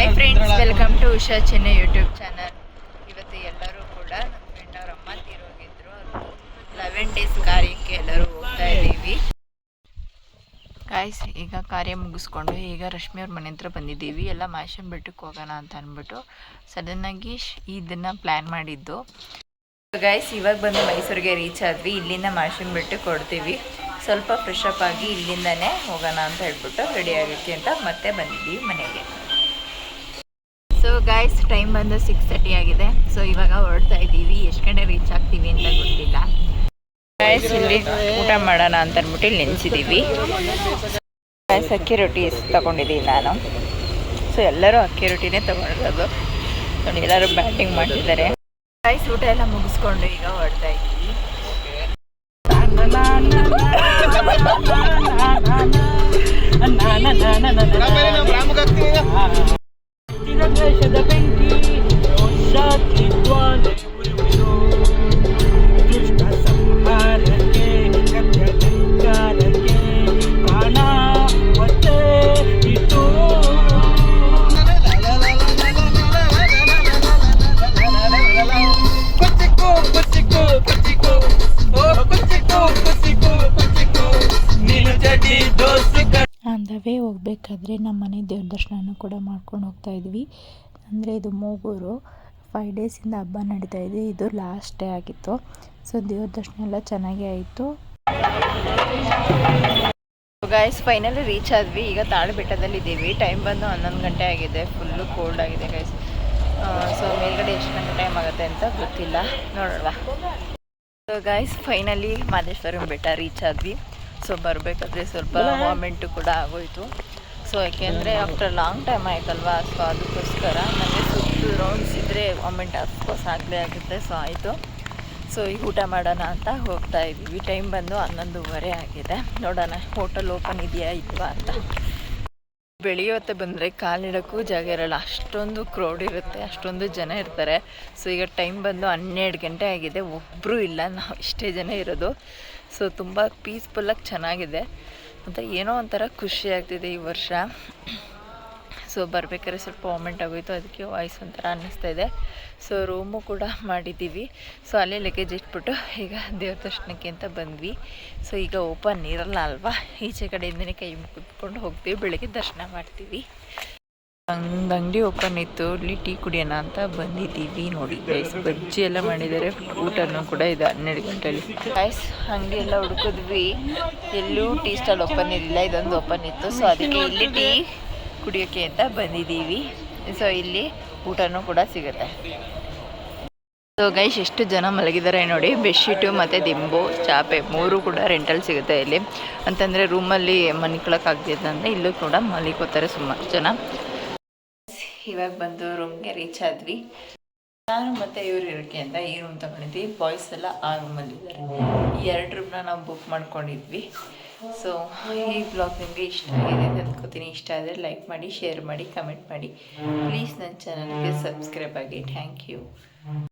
Hi friends welcome to Usha Chennai YouTube channel ಇವತ್ತು ಎಲ್ಲರೂ ಕೂಡ ನಮ್ಮ ಫ್ರೆಂಡ್ ಅವ್ರ ಅಮ್ಮ ತೀರೋಗಿದ್ರು. ಲೆವೆನ್ ಡೇಸ್ ಕಾರ್ಯಕ್ಕೆ ಎಲ್ಲರೂ ಹೋಗ್ತಾ ಇದ್ದೀವಿ. ಗಾಯ್ಸ್ ಈಗ ಕಾರ್ಯ ಮುಗಿಸ್ಕೊಂಡು ಈಗ ರಶ್ಮಿ ಅವ್ರ ಮನೆ ಹತ್ರ ಬಂದಿದ್ದೀವಿ. ಎಲ್ಲ ಮಾಶನ್ ಬೆಟ್ಟಕ್ಕೆ ಹೋಗೋಣ ಅಂತ ಅಂದ್ಬಿಟ್ಟು ಸಡನ್ನಾಗಿ ಇದನ್ನು ಪ್ಲ್ಯಾನ್ ಮಾಡಿದ್ದು. ಗಾಯ್ಸ್ ಇವಾಗ ಬಂದು ಮೈಸೂರಿಗೆ ರೀಚ್ ಆದ್ವಿ. ಇಲ್ಲಿಂದ ಮಾಶನ್ ಬೆಟ್ಟಕ್ಕೆ ಕೊಡ್ತೀವಿ ಸ್ವಲ್ಪ ಫ್ರೆಶ್ ಅಪ್ ಆಗಿ ಇಲ್ಲಿಂದನೇ ಹೋಗೋಣ ಅಂತ ಹೇಳ್ಬಿಟ್ಟು ರೆಡಿ ಆಗುತ್ತೆ ಅಂತ ಮತ್ತೆ ಬಂದಿದ್ದೀವಿ ಮನೆಗೆ. ಸೊ ಗಾಯ್ಸ್ ಟೈಮ್ ಬಂದು ಸಿಕ್ಸ್ ತರ್ಟಿ ಆಗಿದೆ. ಸೊ ಇವಾಗ ಹೊರಡ್ತಾ ಇದ್ದೀವಿ. ಎಷ್ಟು ಗಂಟೆ ರೀಚ್ ಆಗ್ತೀವಿ ಅಂತ ಗೊತ್ತಿಲ್ಲ. ಗಾಯ್ಸ್ ಇಲ್ಲಿ ಊಟ ಮಾಡೋಣ ಅಂತ ಅಂದ್ಬಿಟ್ಟು ಇಲ್ಲಿ ನೆನೆಸಿದ್ದೀವಿ ಗಾಯ್ಸ್ ಅಕ್ಕಿ ರೊಟ್ಟಿ ತಗೊಂಡಿದ್ದೀವಿ ನಾನು. ಸೊ ಎಲ್ಲರೂ ಅಕ್ಕಿ ರೊಟ್ಟಿನೇ ತೊಗೊಂಡಿರೋದು ನೋಡಿ ಎಲ್ಲರೂ ಬ್ಯಾಟಿಂಗ್ ಮಾಡ್ತಿದ್ದಾರೆ. ಗಾಯ್ಸ್ ಊಟ ಎಲ್ಲ ಮುಗಿಸ್ಕೊಂಡು ಈಗ ಹೊರಡ್ತಾ ಇದ್ದೀವಿ. nagraj się na. ದ ಹೋಗ್ಬೇಕಾದ್ರೆ ನಮ್ಮ ಮನೆ ದೇವ್ರ ದರ್ಶನನೂ ಕೂಡ ಮಾಡ್ಕೊಂಡು ಹೋಗ್ತಾ ಇದ್ವಿ. ಅಂದರೆ ಇದು ಮೂಗೂರು ಫೈವ್ ಡೇಸಿಂದ ಹಬ್ಬ ನಡೀತಾ ಇದೆ. ಇದು ಲಾಸ್ಟ್ ಡೇ ಆಗಿತ್ತು. ಸೊ ದೇವ್ರ ದರ್ಶನ ಎಲ್ಲ ಚೆನ್ನಾಗೇ ಆಯಿತು. ಗಾಯ್ಸ್ ಫೈನಲಿ ರೀಚ್ ಆದ್ವಿ. ಈಗ ತಾಳು ಇದ್ದೀವಿ. ಟೈಮ್ ಬಂದು ಹನ್ನೊಂದು ಗಂಟೆ ಆಗಿದೆ. ಫುಲ್ಲು ಕೋಲ್ಡ್ ಆಗಿದೆ ಗೈಸ್ ಸೊ ಮೇಲ್ಗಡೆ ಎಷ್ಟು ಗಂಟೆ ಟೈಮ್ ಆಗುತ್ತೆ ಅಂತ ಗೊತ್ತಿಲ್ಲ. ನೋಡೋಣ. ಸೊ ಗಾಯ್ಸ್ ಫೈನಲಿ ಮಾದೇಶ್ವರಂ ಬೆಟ್ಟ ರೀಚ್ ಆದ್ವಿ. ಸೊ ಬರಬೇಕಾದ್ರೆ ಸ್ವಲ್ಪ ವಾಮೆಂಟು ಕೂಡ ಆಗೋಯ್ತು. ಸೊ ಯಾಕೆಂದರೆ ಆಫ್ಟರ್ ಲಾಂಗ್ ಟೈಮ್ ಆಯ್ತಲ್ವಾ? ಸೊ ಅದಕ್ಕೋಸ್ಕರ ನನಗೆ ಸುತ್ತು ರೌಂಡ್ಸ್ ಇದ್ದರೆ ವಾಮೆಂಟ್ ಅಫ್ಕೋರ್ಸ್ ಆಗಲೇ ಆಗುತ್ತೆ. ಸೊ ಆಯಿತು. ಸೊ ಈಗ ಊಟ ಮಾಡೋಣ ಅಂತ ಹೋಗ್ತಾ ಇದ್ದೀವಿ. ಟೈಮ್ ಬಂದು ಹನ್ನೊಂದುವರೆ ಆಗಿದೆ. ನೋಡೋಣ ಹೋಟೆಲ್ ಓಪನ್ ಇದೆಯಾ ಇಲ್ವಾ ಅಂತ. ಬೆಳಿಗ್ಗೆ ಬಂದರೆ ಕಾಲಿಡೋಕ್ಕೂ ಜಾಗ ಇರಲ್ಲ. ಅಷ್ಟೊಂದು ಕ್ರೌಡ್ ಇರುತ್ತೆ, ಅಷ್ಟೊಂದು ಜನ ಇರ್ತಾರೆ. ಸೊ ಈಗ ಟೈಮ್ ಬಂದು ಹನ್ನೆರಡು ಗಂಟೆ ಆಗಿದೆ. ಒಬ್ಬರು ಇಲ್ಲ, ನಾವು ಇಷ್ಟೇ ಜನ ಇರೋದು. ಸೊ ತುಂಬ ಪೀಸ್ಫುಲ್ಲಾಗಿ ಚೆನ್ನಾಗಿದೆ. ಮತ್ತು ಏನೋ ಒಂಥರ ಖುಷಿ ಆಗ್ತಿದೆ ಈ ವರ್ಷ. ಸೊ ಬರ್ಬೇಕಾದ್ರೆ ಸ್ವಲ್ಪ ವಾಮೆಂಟ್ ಆಗೋಯಿತು, ಅದಕ್ಕೆ ವಾಯ್ಸ್ ಒಂಥರ ಅನ್ನಿಸ್ತಾ ಇದೆ. ಸೊ ರೂಮು ಕೂಡ ಮಾಡಿದ್ದೀವಿ. ಸೊ ಅಲ್ಲೇ ಲಗೇಜ್ ಇಟ್ಬಿಟ್ಟು ಈಗ ದೇವ್ರ ದರ್ಶನಕ್ಕೆ ಅಂತ ಬಂದ್ವಿ. ಸೊ ಈಗ ಓಪನ್ ಇರಲ್ಲ ಅಲ್ವಾ? ಈಚೆ ಕಡೆಯಿಂದನೇ ಕೈ ಮುಗಿದ್ಕೊಂಡು ಹೋಗ್ತೀವಿ, ಬೆಳಗ್ಗೆ ದರ್ಶನ ಮಾಡ್ತೀವಿ. ಒಂದು ಅಂಗಡಿ ಓಪನ್ ಇತ್ತು, ಇಲ್ಲಿ ಟೀ ಕುಡಿಯೋಣ ಅಂತ ಬಂದಿದ್ದೀವಿ ನೋಡಿ ಗೈಸ್ ಬಜ್ಜಿ ಎಲ್ಲ ಮಾಡಿದ್ದಾರೆ, ಊಟನೂ ಕೂಡ ಇದೆ ಹನ್ನೆರಡು ಗಂಟೆಯಲ್ಲಿ ಗೈಸ್ ಅಂಗಡಿ ಎಲ್ಲ ಹುಡುಕಿದ್ವಿ. ಎಲ್ಲೂ ಟೀ ಸ್ಟಾಲ್ ಓಪನ್ ಇರಲಿಲ್ಲ, ಇದೊಂದು ಓಪನ್ ಇತ್ತು. ಸೊ ಅದಕ್ಕೆ ಇಲ್ಲಿ ಟೀ ಕುಡಿಯೋಕ್ಕೆ ಅಂತ ಬಂದಿದ್ದೀವಿ. ಸೊ ಇಲ್ಲಿ ಊಟನೂ ಕೂಡ ಸಿಗುತ್ತೆ. ಸೊ ಗೈಸ್ ಎಷ್ಟು ಜನ ಮಲಗಿದ್ದಾರೆ ನೋಡಿ. ಬೆಡ್ಶೀಟು ಮತ್ತು ದಿಂಬು, ಚಾಪೆ ಮೂರು ಕೂಡ ರೆಂಟಲ್ಲಿ ಸಿಗುತ್ತೆ ಇಲ್ಲಿ. ಅಂತಂದರೆ ರೂಮಲ್ಲಿ ಮನಿಕೊಳಕ್ಕಾಗ್ತಿದ್ದಂದರೆ ಇಲ್ಲೂ ಕೂಡ ಮಲಿಕೋತಾರೆ ಸುಮಾರು ಜನ. ಇವಾಗ ಬಂದು ರೂಮ್ಗೆ ರೀಚ್ ಆದ್ವಿ. ನಾನು ಮತ್ತು ಇವ್ರು ಇರೋಕ್ಕೆ ಅಂತ ಈ ರೂಮ್ ತಗೊಂಡಿದ್ವಿ. ಬಾಯ್ಸ್ ಎಲ್ಲ ಆ ರೂಮಲ್ಲಿದ್ದಾರೆ ಈ ಎರಡು ರೂಮ್ನ ನಾವು ಬುಕ್ ಮಾಡ್ಕೊಂಡಿದ್ವಿ. ಸೊ ಈ ಬ್ಲಾಗ್ ನಿಮಗೆ ಇಷ್ಟ ಆಗಿದೆ ಅಂತ ಅಂದ್ಕೋತೀನಿ ಇಷ್ಟ ಆದರೆ ಲೈಕ್ ಮಾಡಿ ಶೇರ್ ಮಾಡಿ ಕಮೆಂಟ್ ಮಾಡಿ. ಪ್ಲೀಸ್ ನನ್ನ ಚಾನಲ್ಗೆ ಸಬ್ಸ್ಕ್ರೈಬ್ ಆಗಿ. Thank you